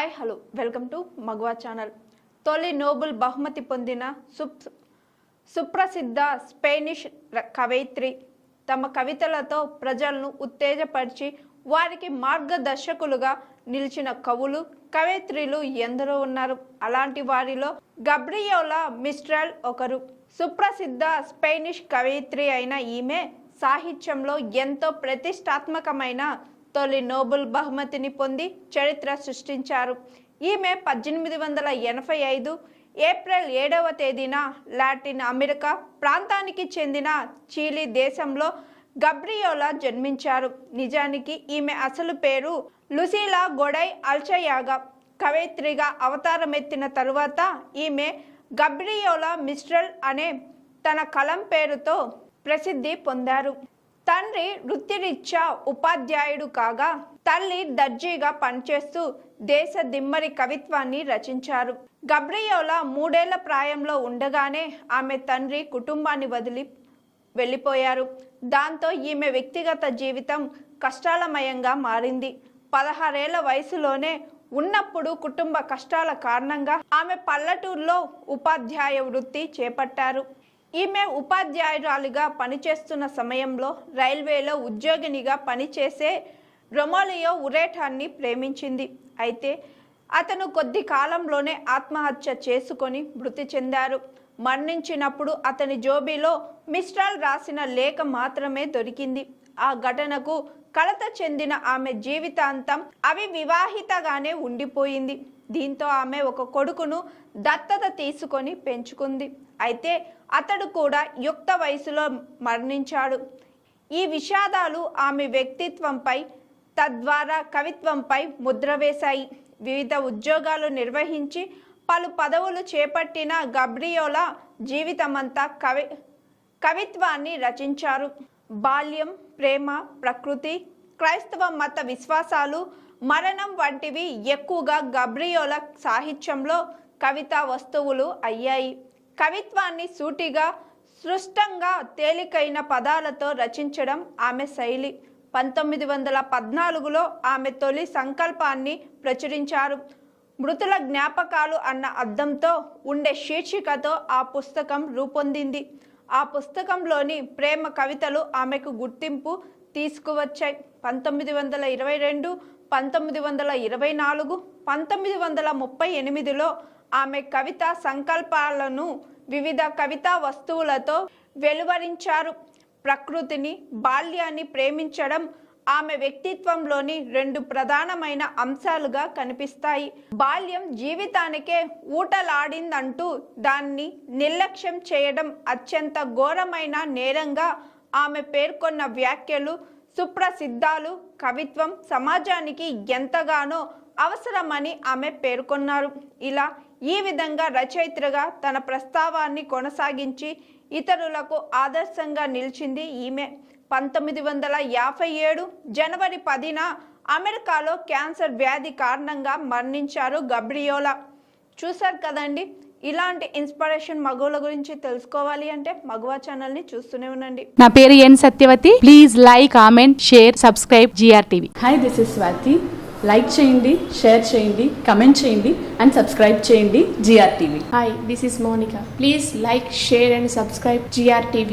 Hi hello welcome to మగవా channel తొలి Nobel బహుమతి పొందిన సుప్ సుప్రసిద్ధ స్పెయినిష్ కవయిత్రి. తమ కవితలతో ప్రజలను ఉత్తేజపరిచి వారికి మార్గదర్శకులుగా నిలిచిన కవులు కవయిత్రులు ఎందరో ఉన్నారు. అలాంటి వారిలో గబ్రియోలా మిస్ట్రల్ ఒకరు. సుప్రసిద్ధ స్పెయినిష్ కవయిత్రి అయిన ఈమె సాహిత్యంలో ఎంతో ప్రతిష్టాత్మకమైన తొలి నోబెల్ బహుమతిని పొంది చరిత్ర సృష్టించారు. ఈమె పద్దెనిమిది వందల ఎనభై ఐదు ఏప్రిల్ ఏడవ తేదీన లాటిన్ అమెరికా ప్రాంతానికి చెందిన చీలీ దేశంలో గబ్రియోలా జన్మించారు. నిజానికి ఈమె అసలు పేరు లుసీలా గొడై అల్చయాగా కవయిత్రిగా అవతారమెత్తిన తరువాత ఈమె గబ్రియోలా మిస్ట్రల్ అనే తన కలం పేరుతో ప్రసిద్ధి పొందారు. తండ్రి వృత్తిరీత్యా ఉపాధ్యాయుడు కాగా తల్లి దర్జీగా పనిచేస్తూ దేశ దిమ్మరి కవిత్వాన్ని రచించారు. గబ్రియోలా మూడేళ్ళ ప్రాయంలో ఉండగానే ఆమె తండ్రి కుటుంబాన్ని వదిలి వెళ్ళిపోయారు. దాంతో ఈమె వ్యక్తిగత జీవితం కష్టాలమయంగా మారింది. పదహారేళ్ళ వయసులోనే ఉన్నప్పుడు కుటుంబ కష్టాల కారణంగా ఆమె పల్లెటూరులో ఉపాధ్యాయ వృత్తి చేపట్టారు. ఈమె ఉపాధ్యాయురాలుగా పనిచేస్తున్న సమయంలో రైల్వేలో ఉద్యోగినిగా పనిచేసే రొమాలియో ఉరేటాన్ని ప్రేమించింది. అయితే అతను కొద్ది కాలంలోనే ఆత్మహత్య చేసుకొని మృతి చెందారు. మరణించినప్పుడు అతని జోబీలో మిస్ట్రాల్ రాసిన లేఖ మాత్రమే దొరికింది. ఆ ఘటనకు కలత చెందిన ఆమె జీవితాంతం అవి వివాహితగానే ఉండిపోయింది. దీంతో ఆమె ఒక కొడుకును దత్తత తీసుకొని పెంచుకుంది. అయితే అతడు కూడా యుక్త వయసులో మరణించాడు. ఈ విషాదాలు ఆమె వ్యక్తిత్వంపై తద్వారా కవిత్వంపై ముద్ర వేశాయి. వివిధ ఉద్యోగాలు నిర్వహించి పలు పదవులు చేపట్టిన గబ్రియోలా జీవితమంతా కవి కవిత్వాన్ని రచించారు. బాల్యం ప్రేమ ప్రకృతి క్రైస్తవ మత విశ్వాసాలు మరణం వంటివి ఎక్కువగా గబ్రియోల సాహిత్యంలో కవితా వస్తువులు అయ్యాయి. కవిత్వాన్ని సూటిగా సృష్టంగా తేలికైన పదాలతో రచించడం ఆమె శైలి. పంతొమ్మిది వందల పద్నాలుగులో ఆమె తొలి సంకల్పాన్ని ప్రచురించారు. మృతుల జ్ఞాపకాలు అన్న అర్థంతో ఉండే శీర్షికతో ఆ పుస్తకం రూపొందింది. ఆ పుస్తకంలోని ప్రేమ కవితలు ఆమెకు గుర్తింపు తీసుకువచ్చాయి. పంతొమ్మిది వందల ఇరవై రెండు పంతొమ్మిది వందల ఇరవై నాలుగు పంతొమ్మిది వందల ముప్పై ఎనిమిదిలో ఆమె కవిత సంకల్పాలను వివిధ కవితా వస్తువులతో వెలువరించారు. ప్రకృతిని బాల్యాన్ని ప్రేమించడం ఆమె వ్యక్తిత్వంలోని రెండు ప్రధానమైన అంశాలుగా కనిపిస్తాయి. బాల్యం జీవితానికే ఊటలాడిందంటూ దాన్ని నిర్లక్ష్యం చేయడం అత్యంత ఘోరమైన నేరంగా ఆమె పేర్కొన్న వ్యాఖ్యలు సుప్రసిద్ధాలు కవిత్వం సమాజానికి ఎంతగానో అవసరమని ఆమె పేర్కొన్నారు. ఇలా ఈ విధంగా రచయిత్రిగా తన ప్రస్తావాన్ని కొనసాగించి ఇతరులకు ఆదర్శంగా నిలిచింది ఈమె. పంతొమ్మిది వందల యాభై ఏడు జనవరి పదిన అమెరికాలో క్యాన్సర్ వ్యాధి కారణంగా మరణించారు గబ్రియోలా. చూశారు కదండి ఇలాంటి ఇన్స్పిరేషన్ మగువుల గురించి తెలుసుకోవాలి అంటే మగువా ఛానల్ని చూస్తూనే ఉండండి. నా పేరు N Satyavathi. Please like comment share subscribe GR TV hi this is Swathi like చేయండి షేర్ చేయండి కమెంట్ చేయండి అండ్ సబ్స్క్రైబ్ చేయండి GR TV Hi, this is Monica. Please like, share, and subscribe GRTV.